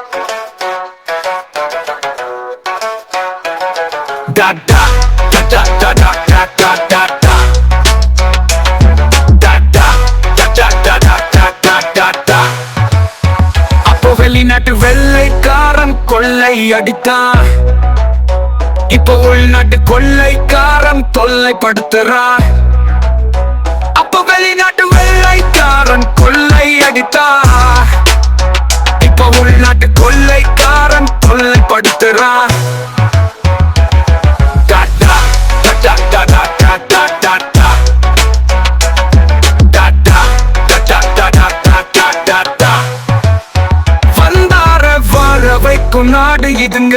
Da da da da da da da da da da வெளிநாட்டு வெள்ளைக்காரன் கொள்ளை அடித்தான் இப்போ உள்நாட்டு கொள்ளைக்காரன் தொல்லைப்படுத்துறான் அப்ப வெளிநாட்டு வெள்ளைக்காரன் கொள்ளை அடித்தான் வாழ வைக்கும் நாடு இதுங்க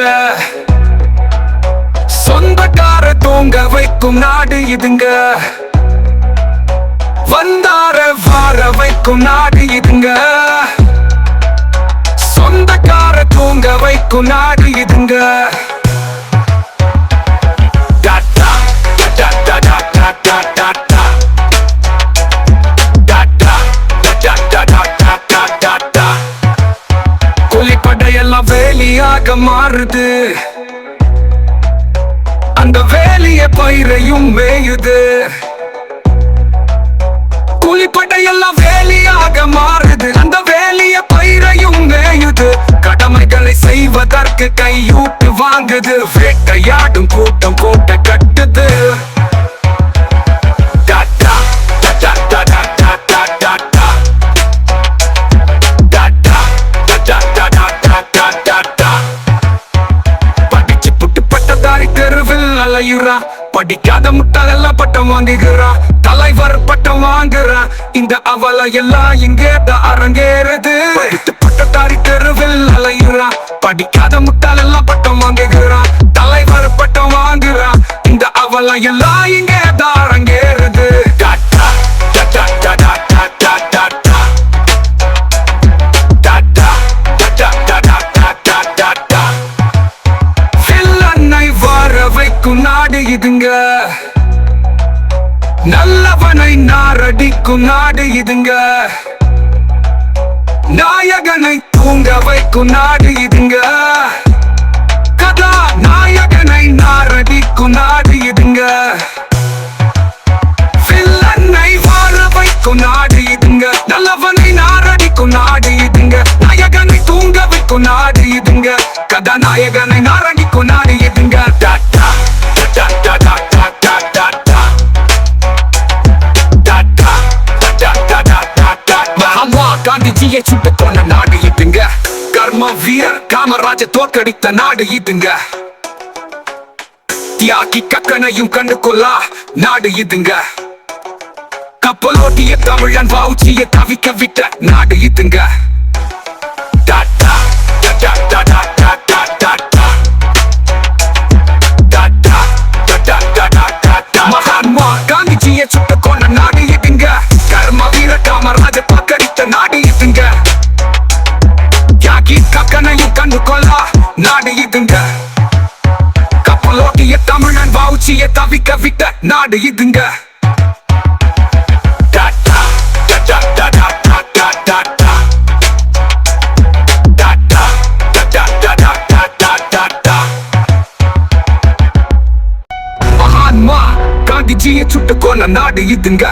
சொந்தக்கார தூங்க வைக்கும் நாடு இதுங்க வந்தார வார வைக்கும் நாடு இதுங்க da நாடு இதுங்க கூலிப்படையெல்லாம் வேலியாக மாறுது அந்த வேலிய பயிரையும் மேயுது கூலிப்படையெல்லாம் வேலியாக மாறுது அந்த da படிச்சு புட்டு பட்டதாரி கட்டுது அலையுறா படிக்காத முட்டாளெல்லாம் பட்டம் வாங்குகிறா தலைவர் பட்டம் வாங்குறா இந்த அவல எல்லாம் இங்கே தான் அரங்கேறுது da da வில்லனை வர வைக்கும் நாடு இதுங்க நல்லவனை நாரடிக்கும் நாடு இதுங்க நாயகனை தூங்க வைக்கும் நாடு இதுங்க கதா நாயகனை நாரடி வைக்கும் நாடு இதுங்க நாயகனை தூங்க வைக்கும் நாடு இதுங்க கதாநாயகனை நாரணிக்கும் நாடு இதுங்க டாட்டா காந்திஜியை சுட்டு கொண்ட நாடு இதுங்க கர்ம வீரர் காமராஜ தோற்கடித்த நாடு இதுங்க தியாகி கக்கனையும் கண்டு கொள்ளா நாடு இதுங்க கப்பலோட்டிய தமிழன் பவுச்சிய தவிக்க விட்ட நாடு இதுங்க மகாத்மா காந்திஜிய சுட்ட கொண்ட நாடு இதுங்க கர்ம வீர காமராஜ பக்கரித்த நாடு இதுங்க யாக்கி கக்கனையும் கண்டு கொள்ளா நாடு இதுங்க கப்பலோட்டிய தமிழன் பவுச்சிய தவிக்க விட்ட நாடு இதுங்க ஆட்சியை காந்திஜியை சுட்டு கொண்ட நாடு இதுங்க.